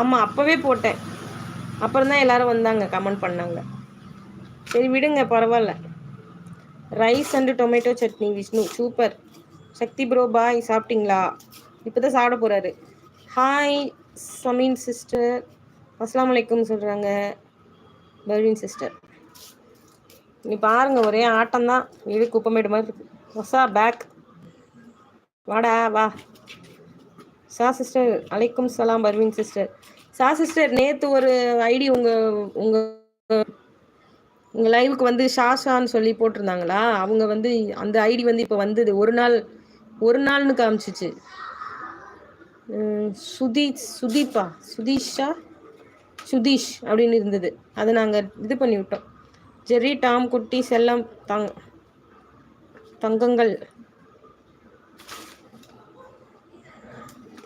ஆமாம் அப்போவே போட்டேன். அப்புறம் தான் எல்லாரும் வந்தாங்க கமெண்ட் பண்ணாங்க. சரி விடுங்க பரவாயில்ல. Rice and tomato chutney Vishnu super Shakti bro பாய் சாப்பிட்டீங்களா? இப்போ தான் சாப்பிட போகிறாரு ஹாய் சமீன் சிஸ்டர் அஸ்லாம் வலைக்கும் சொல்கிறாங்க பர்வின் சிஸ்டர் நீ பாருங்க ஒரே ஆட்டம் தான் வீடு குப்பமேடு மாதிரி இருக்கு. வசா பேக் வாடா வா. சா சிஸ்டர் அலைக்கும் சலாம் பர்வீன் சிஸ்டர். சா சிஸ்டர் நேற்று ஒரு ஐடி உங்கள் உங்கள் உங்கள் லைவுக்கு வந்து ஷாஷான்னு சொல்லி போட்டிருந்தாங்களா? அவங்க வந்து அந்த ஐடி வந்து இப்போ வந்தது. ஒரு நாள் ஒரு நாள்னு காமிச்சிச்சு. சுதி சுதீப்பா சுதீஷா? சுதீஷ் அப்படின்னு இருந்தது. அதை நாங்கள் இது பண்ணி விட்டோம் ஜெர்ரி டாம் குட்டி செல்லம் தங் தங்கங்கள்.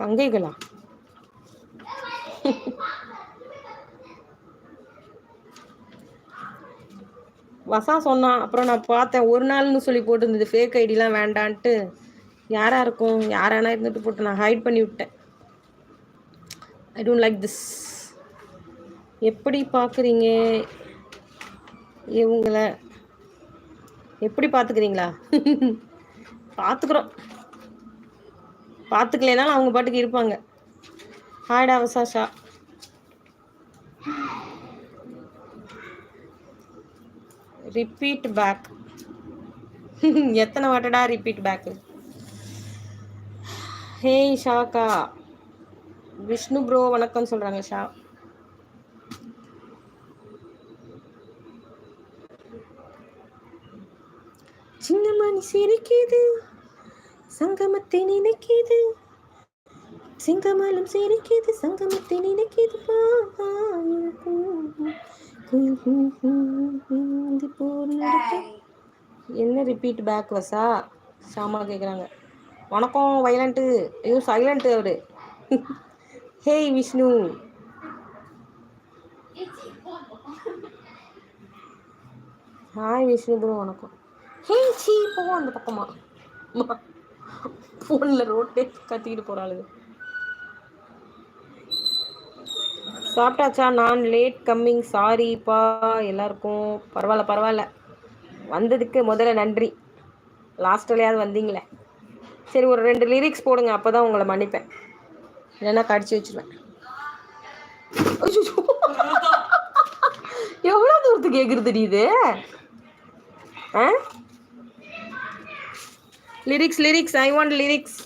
தங்கைகளா வசா சொன்னான் அப்புறம் நான் பார்த்தேன் ஒரு நாள்னு சொல்லி போட்டிருந்தது. ஃபேக் ஐடிலாம் வேண்டான்ட்டு. யாராக இருக்கும்? யாரானா இருந்துட்டு போட்டு நான் ஹைட் பண்ணி விட்டேன். ஐ டோன்ட் லைக் திஸ் எப்படி பார்க்குறீங்க? இவங்கள. எப்படி பார்த்துக்கிறீங்களா? பார்த்துக்குறோம். பார்த்துக்கலனாலும் அவங்க பாட்டுக்கு இருப்பாங்க. ஹாய்டா வசாஷா. ரிப்பீட் பேக் எத்தனை வாட்டடா ரிப்பீட் பேக்கு ஹேய் ஷாக்கா. விஷ்ணு ப்ரோ வணக்கம் சொல்கிறாங்க ஷா. சின்ன மணி சிரிக்குது. சங்கமத்தை நினைக்கிது. சிங்கமலம் சிரிக்குது சங்கமத்தை நினைக்கிது. என்ன ரிப்பீட் பேக் வசா? ஷாமா கேட்குறாங்க வணக்கம் வைலண்ட்டு ஐயோ சைலண்ட்டு அவரு. Hey Vishnu. Hi Vishnu bro வணக்கம். ஹே சீ போவோம் அந்த பக்கமா. ஃபோனில் ரோட்டே கத்திக்கிட்டு போகிறாள் சாப்பிட்டாச்சா? நான் லேட் கம்மிங் சாரிப்பா எல்லாருக்கும். பரவாயில்ல பரவாயில்ல. வந்ததுக்கு முதல்ல நன்றி. லாஸ்ட்லையாவது வந்தீங்களே. சரி ஒரு ரெண்டு லிரிக்ஸ் போடுங்க. அப்போ தான் உங்களை மன்னிப்பேன். இல்லைன்னா கடிச்சு வச்சுருவேன். எவ்வளோ தூரத்துக்கு கேட்குறது தெரியுது ஆ? Lyrics lyrics I want lyrics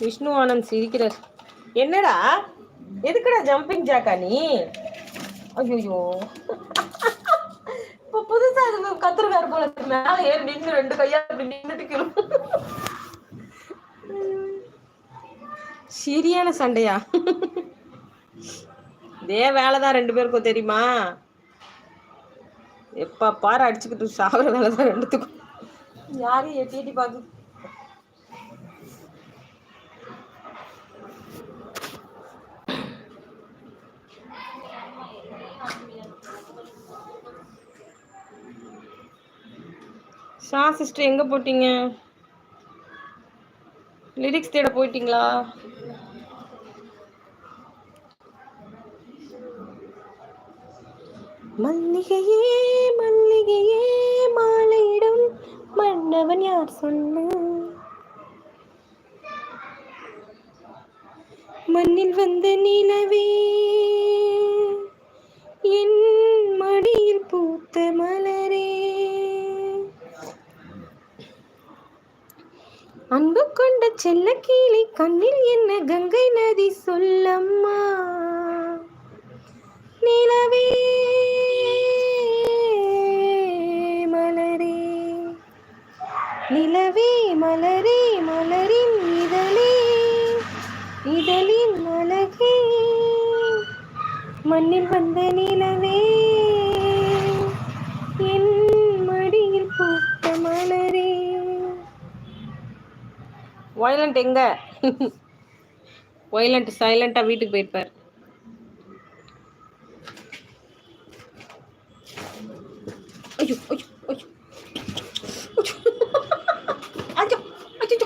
Vishnu Anand சிரிக்கிறார். என்னடா? எதுக்குடா ஜம்பிங் ஜாக்கா நீ? ஐயோ இப்போ புதுசா அது கத்துருக்காரு போல மேல ஏறி நின்று ரெண்டு கையா அப்படி நின்றுட்டு சரியான சண்டையா? இதே வேலை தான் ரெண்டு பேருக்கும் தெரியுமா? எப்போ பாரு அடிச்சுக்கிட்டு சாகிற வேலை தான் ரெண்டுத்துக்கும். யாரையும் எட்டி எட்டி பார்க்கு ஷா சிஸ்டர் எங்கே போட்டீங்க? லிரிக்ஸ் தேட போயிட்டீங்களா? மல்லிகையே மல்லிகையே மாலையிடும். மன்னவன் யார் சொன்ன மண்ணில் வந்த நிலவே என் மடியில் பூத்த மலரே. அன்பு கொண்ட செல்ல கீழே கண்ணில் என்ன கங்கை நதி சொல்லம்மா? நிலவே நிலவே மண்ணில் வந்த நிலவே என் மடியில் பூத்த மலரே. ஒயலண்ட் எங்க? ஒயலண்ட் சைலண்டா வீட்டுக்கு போயிருப்பார். ஐயோ ஐயோ.